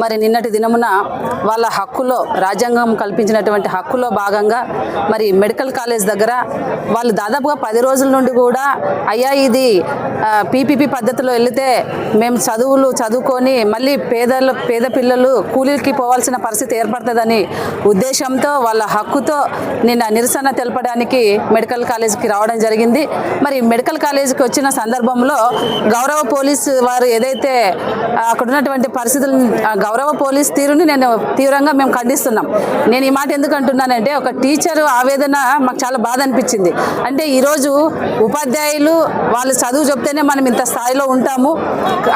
మరి నిన్నటి దినమున వాళ్ళ హక్కులో రాజ్యాంగం కల్పించినటువంటి హక్కులో భాగంగా మరి మెడికల్ కాలేజ్ దగ్గర వాళ్ళు దాదాపుగా పది రోజుల నుండి కూడా అయ్యా ఇది పీపీపీ పద్ధతిలో వెళితే మేము చదువులు చదువుకొని మళ్ళీ పేదలు పేద పిల్లలు కూలీలకి పోవాల్సిన పరిస్థితి ఏర్పడుతుందని ఉద్దేశంతో వాళ్ళ హక్కుతో నిన్న నిరసన తెలపడానికి మెడికల్ కాలేజీకి రావడం జరిగింది. మరి మెడికల్ కాలేజీకి వచ్చిన సందర్భంలో గౌరవ పోలీసు వారు ఏదైతే అక్కడ ఉన్నటువంటి పరిస్థితులు ఆ, గౌరవ పోలీస్ తీరుని నేను తీవ్రంగా మేము ఖండిస్తున్నాం. నేను ఈ మాట ఎందుకు అంటున్నానంటే ఒక టీచర్ ఆవేదన మాకు చాలా బాధ అనిపించింది. అంటే ఈరోజు ఉపాధ్యాయులు వాళ్ళు చదువు చెప్తేనే మనం ఇంత స్థాయిలో ఉంటాము.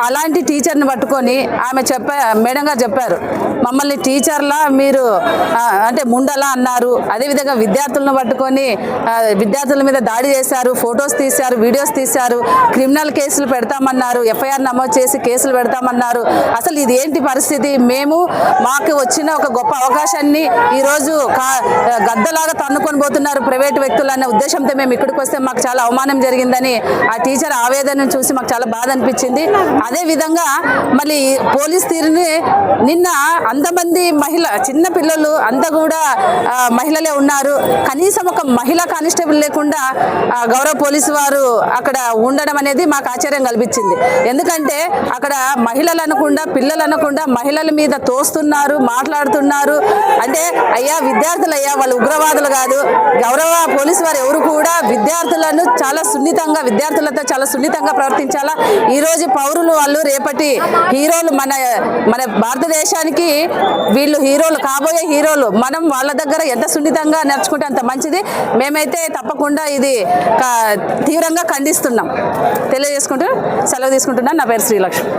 అలాంటి టీచర్ని పట్టుకొని ఆమె చెప్పా మేడం గారు చెప్పారు మమ్మల్ని టీచర్లా మీరు అంటే ముండలా అన్నారు. అదేవిధంగా విద్యార్థులను పట్టుకొని విద్యార్థుల మీద దాడి చేశారు ఫొటోస్ తీశారు వీడియోస్ తీశారు క్రిమినల్ కేసులు పెడతామన్నారు ఎఫ్ఐఆర్ నమోదు చేసి కేసులు పెడతామన్నారు. అసలు ఇది ఏంటి పరిస్థితి? మేము మాకు వచ్చిన ఒక గొప్ప అవకాశాన్ని ఈరోజు గద్దలాగా తన్నుకొని పోతున్నారు ప్రైవేట్ వ్యక్తులు అనే ఉద్దేశంతో మేము ఇక్కడికి వస్తే మాకు చాలా అవమానం జరిగిందని ఆ టీచర్ ఆవేదనను చూసి మాకు చాలా బాధ అనిపించింది. అదే విధంగా మళ్ళీ పోలీస్ తీరుని నిన్న అంతమంది మహిళ చిన్న పిల్లలు అంతా కూడా మహిళలే ఉన్నారు. కనీసం ఒక మహిళా కానిస్టేబుల్ లేకుండా గౌరవ పోలీసు వారు అక్కడ ఉండడం అనేది మాకు ఆశ్చర్యం కల్పించింది ఎందుకంటే అక్కడ మహిళలు అనకుండా పిల్లలు అనకుండా మహిళల మీద తోస్తున్నారు మాట్లాడుతున్నారు. అంటే అయ్యా విద్యార్థులు అయ్యా వాళ్ళు ఉగ్రవాదులు కాదు. గౌరవ పోలీసు వారు ఎవరు కూడా విద్యార్థులను చాలా సున్నితంగా విద్యార్థులతో చాలా సున్నితంగా ప్రవర్తించాలా? ఈ రోజు పౌరులు వాళ్ళు రేపటి హీరోలు మన మన భారతదేశానికి వీళ్ళు హీరోలు కాబోయే హీరోలు మనం వాళ్ళ దగ్గర ఎంత సున్నితంగా నడుచుకుంటే అంత మంచిది. మేమైతే తప్పకుండా ఇది తీవ్రంగా ఖండిస్తున్నాం. తెలియజేసుకుంటూ సెలవు తీసుకుంటున్నాను. నా పేరు శ్రీలక్ష్మి.